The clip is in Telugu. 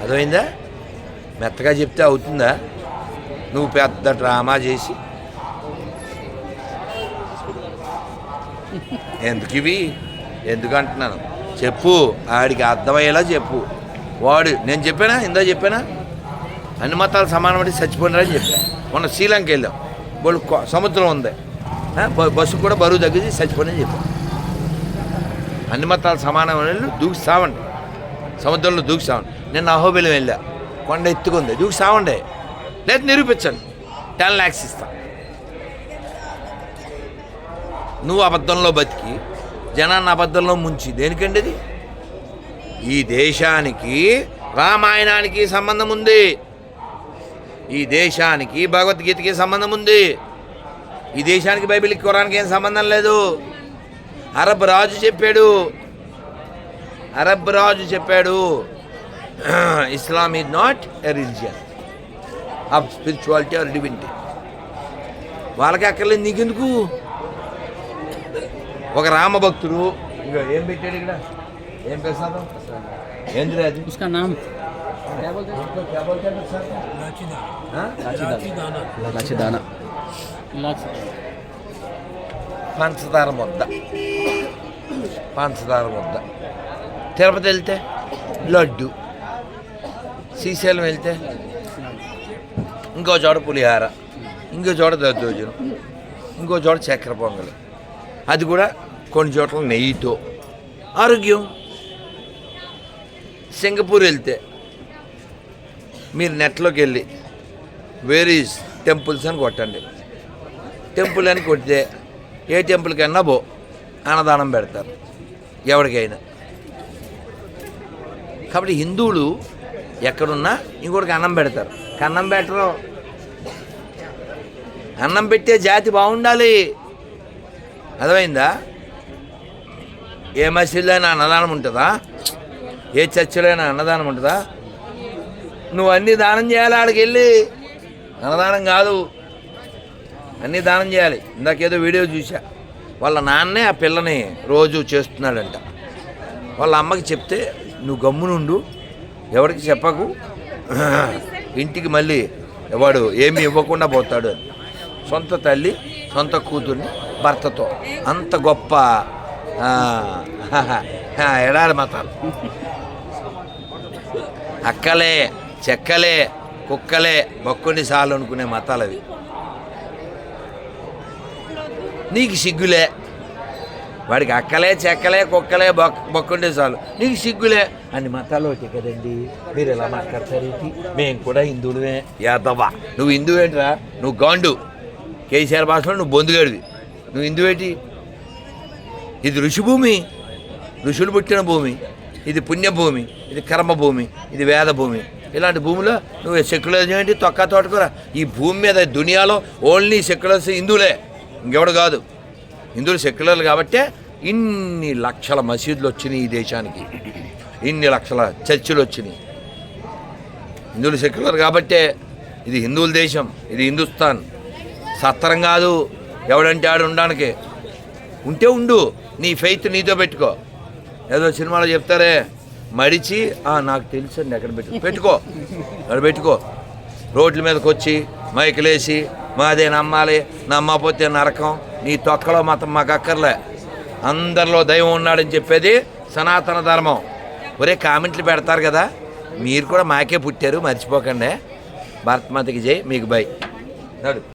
అర్థమైందా? మెత్తగా చెప్తే అవుతుందా? నువ్వు పెద్ద డ్రామా చేసి. ఎందుకు ఇవి? ఎందుకంటున్నాను చెప్పు ఆడికి అర్థమయ్యేలా చెప్పు. వాడు నేను చెప్పానా? ఇందా చెప్పానా? అన్ని మతాలు సమానమని చచ్చిపోయినారని చెప్పా. మొన్న శ్రీలంక వెళ్ళాం. వాళ్ళు సముద్రం ఉంది. బస్సు కూడా బరువు తగ్గింది చచ్చిపోయినని చెప్పాను అన్ని మతాలు సమానం దూకి సముద్రంలో దూకి సావండి అహోబిలం వెళ్ళా. కొండ ఎత్తుకుంది. దూకి సావండి లేదు నిరూపించండి. టెన్ ల్యాక్స్ ఇస్తా. నువ్వు అబద్ధంలో బతికి జనాన్ని అబద్ధంలో ముంచి దేనికండి ఇది? ఈ దేశానికి రామాయణానికి సంబంధం ఉంది. ఈ దేశానికి భగవద్గీతకి సంబంధం ఉంది. ఈ దేశానికి బైబిల్కి కురానికి ఏం సంబంధం లేదు. అరబ్ రాజు చెప్పాడు అరబ్ రాజు చెప్పాడు Islam is not a religion. Of spirituality or divinity. వాళ్ళకి అక్కర్లేదు నీకెందుకు? ఒక రామభక్తుడు ఇక ఏం పెట్టాడు ఇక్కడ? ఏం ప్రసాదం? పంచదార వద్ద పంచదార వద్ద తిరుపతి వెళ్తే లడ్డు శ్రీశైలం వెళ్తే ఇంకో చోట పులిహార ఇంకో చోట దద్దోజనం ఇంకో చోట చక్కెర పొంగలి. అది కూడా కొన్ని చోట్ల నెయ్యితో. ఆరోగ్యం? సింగపూర్ వెళ్తే మీరు నెట్లోకి వెళ్ళి వేర్ టెంపుల్స్ అని కొట్టండి. టెంపుల్ అని కొడితే ఏ టెంపుల్కైనా బో అన్నదానం పెడతారు. ఎవరికైనా. కాబట్టి హిందువులు ఎక్కడున్నా ఇంకోటికి అన్నం పెడతారు. అన్నం పెట్టరు. అన్నం పెట్టే జాతి బాగుండాలి. అర్థమైందా? ఏ మసీదులో అయినా అన్నదానం ఉంటుందా? ఏ చర్చిలైనా అయినా అన్నదానం ఉంటుందా? నువ్వు అన్ని దానం చేయాలి ఆడికి వెళ్ళి. అన్నదానం కాదు. అన్నీ దానం చేయాలి. ఇందాకేదో వీడియో చూసా వాళ్ళ నాన్నే ఆ పిల్లని రోజు చేస్తున్నాడంట. వాళ్ళ అమ్మకి చెప్తే నువ్వు గమ్మునుండు ఎవరికి చెప్పకు. ఇంటికి మళ్ళీ వాడు ఏమి ఇవ్వకుండా పోతాడు అని. సొంత తల్లి సొంత కూతుర్ని భర్తతో. అంత గొప్ప ఎడారి మతాలు. అక్కలే చెక్కలే కుక్కలే బొక్కుని సాలు అనుకునే మతాలు అవి నీకు సిగ్గులే వాడికి అక్కలే చెక్కలే కుక్కలే బొక్ బొక్కుండే చాలు. నీకు సిగ్గులే? అన్ని మతాలోకి కదండి మీరు ఎలా మాట్లాడతారు? మేము కూడా హిందువులమే. యాదవ్వా నువ్వు హిందువు ఏంట్రా? నువ్వు గాండు. కేసీఆర్ భాషలో నువ్వు బొందుగాడివి. నువ్వు హిందువు ఏంటి? ఇది ఋషిభూమి. ఋషులు పుట్టిన భూమి. ఇది పుణ్యభూమి. ఇది కర్మభూమి. ఇది వేద భూమి ఇలాంటి భూమిలో నువ్వు సెక్యులరిజం ఏంటి? తొక్క తోటకూర. ఈ భూమి మీద దునియాలో ఓన్లీ సెక్యులర్స్ హిందువులే. ఇంకెవడు కాదు. హిందువులు సెక్యులర్లు కాబట్టే ఇన్ని లక్షల మసీదులు వచ్చినాయి ఈ దేశానికి. ఇన్ని లక్షల చర్చిలు వచ్చినాయి. హిందువులు సెక్యులర్ కాబట్టే ఇది హిందువుల దేశం ఇది హిందుస్థాన్. సత్తరం కాదు ఎవడంటే ఆడు ఉండడానికి. ఉంటే ఉండు నీ ఫెయిత్ నీతో పెట్టుకో. ఏదో సినిమాలో చెప్తారే మడిచి నాకు తెలుసండి ఎక్కడ పెట్టు పెట్టుకో. అక్కడ పెట్టుకో. రోడ్ల మీదకి వచ్చి మైకులేసి మాదే నమ్మాలి నమ్మకపోతే నరకం. నీ తొక్కలో మతం మాకు అక్కర్లే. అందరిలో దైవం ఉన్నాడని చెప్పేది సనాతన ధర్మం. ఒరే కామెంట్లు పెడతారు కదా. మీరు కూడా మాకే పుట్టారు మర్చిపోకండి. భారత్ మాతకి జై మీకు బై. నడు.